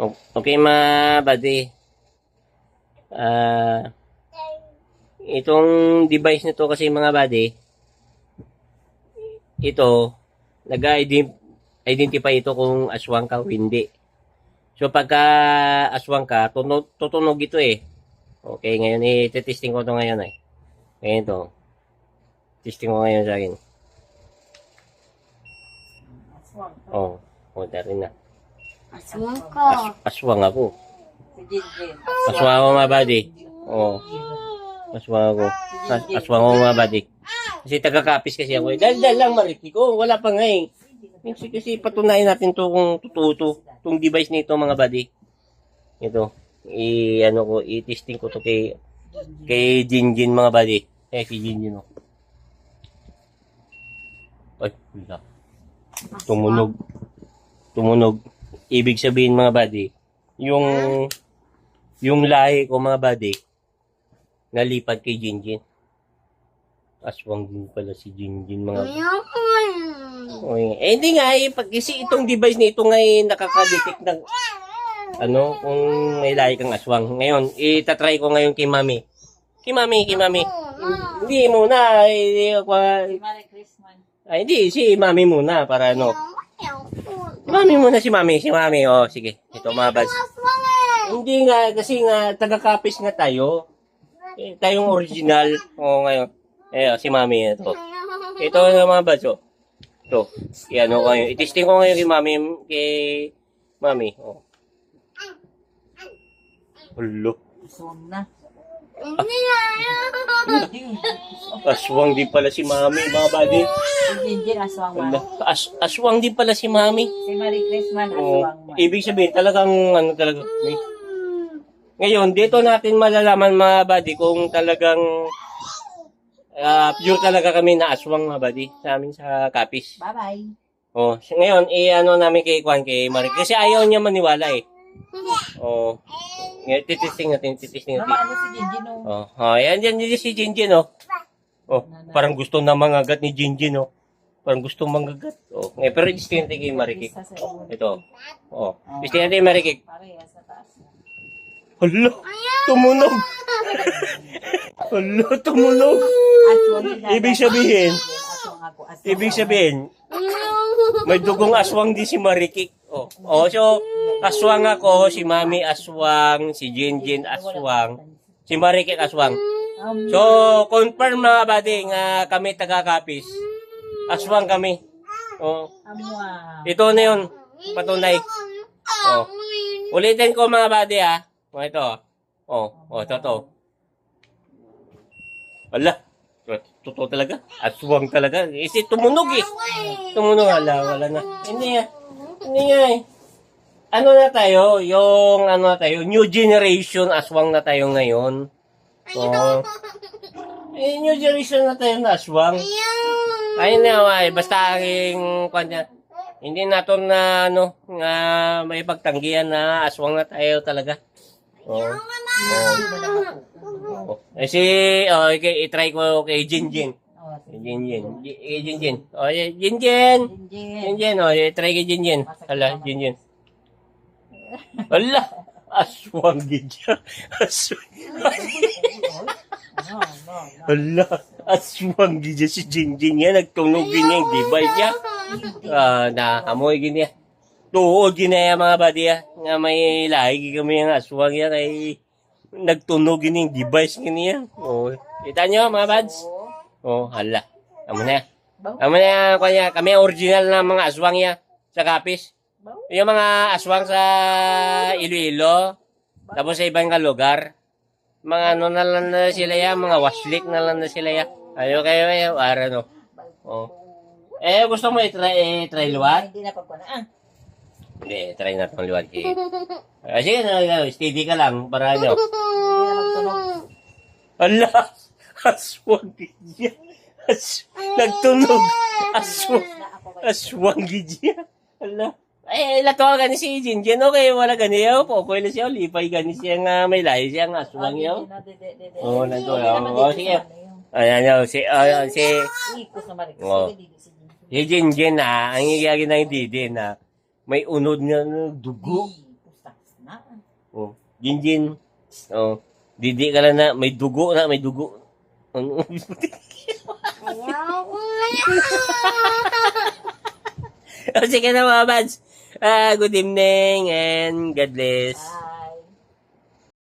O- Okay, mga buddy. Ah, itong device nito kasi mga buddy, ito, nag-identify ito kung aswang ka o hindi. So, pagka aswang ka, tunog, tutunog ito eh. Okay, ngayon, i-testing ko ito ngayon eh. Ngayon ito. Testing ko ngayon sa akin. Aswang. Oh, oh, rin na. Aswang ka. As, aswang ako. Aswang ako mga buddy. Oh, aswang ako. As, aswang ako mga buddy. Kasi taga-kapis kasi ako eh. Dahil dahil lang mariki ko. Wala pa nga eh. Kasi, kasi patunayan natin to kung totoo to. Itong device nito mga buddy. Ito. I, ano ko, i-testing ko to kay, kay Jinjin mga buddy. Eh, si Jinjin oh. Ay, wala. Tumunog. Tumunog. Ibig sabihin mga buddy, yung yung lahi ko mga buddy, nalipat kay Jinjin. Aswang din pala si Jinjin mga buddy. Okay. Eh, hindi nga, eh, pag, kasi itong device na ito ngayon nakaka-detect ng ano, kung may lahi kang aswang. Ngayon, itatry ko ngayon kay Mami. Kay Mami, kay Mami. Hindi muna, eh, ako, Merry Christmas. ay, hindi, si Mami muna, para ano. Mami muna, si Mami, si Mami, oh, sige. Ito mga eh. Hindi nga, kasi nga, taga-copies nga tayo. Eh, tayong original. Oo, ngayon. Eh, si Mami, ito. Ito na mga buds, oh. Ito. Yan, oh, ngayon. Itesting ko ngayon kay Mami, kay Mami, oh. Hulo. Aswang na. Aswang din pala si Mami, mga buddy. Jinjin, aswang man. As aswang din pala si Mami. Si Merry Christmas, Oh, aswang man. ibig sabihin, talagang, ano talaga, may, ngayon, dito natin malalaman mga buddy kung talagang ah, pure talaga kami na aswang mga buddy sa amin sa Kapis. Bye-bye. Oh, so ngayon, i-ano namin kay Kwan, kay Marie. Kasi ayaw niya maniwala eh. Oh, ngayon, titisting natin, titisting natin. Mama, ano si Jinjin, oh. Oh, oh yan, yan, yan si Jinjin, oh. Oh, parang gusto na mangagat ni Jinjin, oh. Parang gusto mangagat. Oh, ngayon, pero Marie. Isa sa ulo. Ito. Oh, Marie. Parehas sa taas. Hala, tumunog. Hala, tumunog. Ibig sabihin, ibig sabihin, may dugong aswang di si Marikik. Oh, oh so, aswang ako, si Mami aswang, si Jinjin aswang, si Marikik aswang. So, confirm mga buddy nga kami taga-kapis. Aswang kami. Oh, ito na yun. Patunay. Oh. Ulitin ko mga buddy ha. Oh, ito. Oh, oh, totoo. Wala. Totoo talaga. Aswang talaga. Kasi tumunog eh. Tumunog. Wala, wala na. Hindi nga. Hindi nga eh. Ano na tayo? Yung ano na tayo? New generation aswang na tayo ngayon. Oh. Eh, new generation na tayo na aswang. Ayun na, ay, basta aking kanya. Hindi nato na ano, nga may pagtanggihan na aswang na tayo talaga. Oh. Oh. Eh si oh, okay, i-try ko kay Jinjin. Oh, si Jinjin. Ji- Kay Jinjin. Oh, eh, Jinjin. Jinjin. Jinjin, oh, i-try kay Jinjin. Hala, Jinjin. Hala, aswang gidya. Aswang. Hala, aswang gidya si Jinjin yan. Nagtunog din yung device niya. Ah, na amoy gini. Tuod gini ya mga buddy ya. Nga may lahi kami yung aswang yan ay nagtunog gini yung device gini yan. Oh, kita nyo mga buds? Oh, hala. Amo na. Amo na kanya kami original na mga aswang ya sa Kapis. Yung mga aswang sa Iloilo, tapos sa ibang lugar. Mga ano na lang na sila ya, mga waslik na lang na sila ya. Ayo kayo ya, para no. Oh. Eh, gusto mo i-try, i-try luwad? Hindi na pagkuna. Ah, Hindi, try na itong luwad. Eh. Ah, sige na, steady ka lang para ano. magtunog. Ala, aswang gidya. As, nagtunog. Aswang, aswang gidya. Ala. Eh, lato ka gani si Jinjin, okay, wala gani yaw po. Kuya na siya, lipay gani siya nga may lahi siya nga aswang yaw. Oo, nandun, oo. Oo, sige. Ayan yaw, si, ah, si, di- si Jinjin. si Jinjin na, ang iyagi ng didi na, may unod nga dugo. Pustas na. Oh, Jinjin. Oh, didi ka lang na, may dugo na, may dugo. Ano? Ayaw ko sige na mga buds. Ah, good evening and God bless.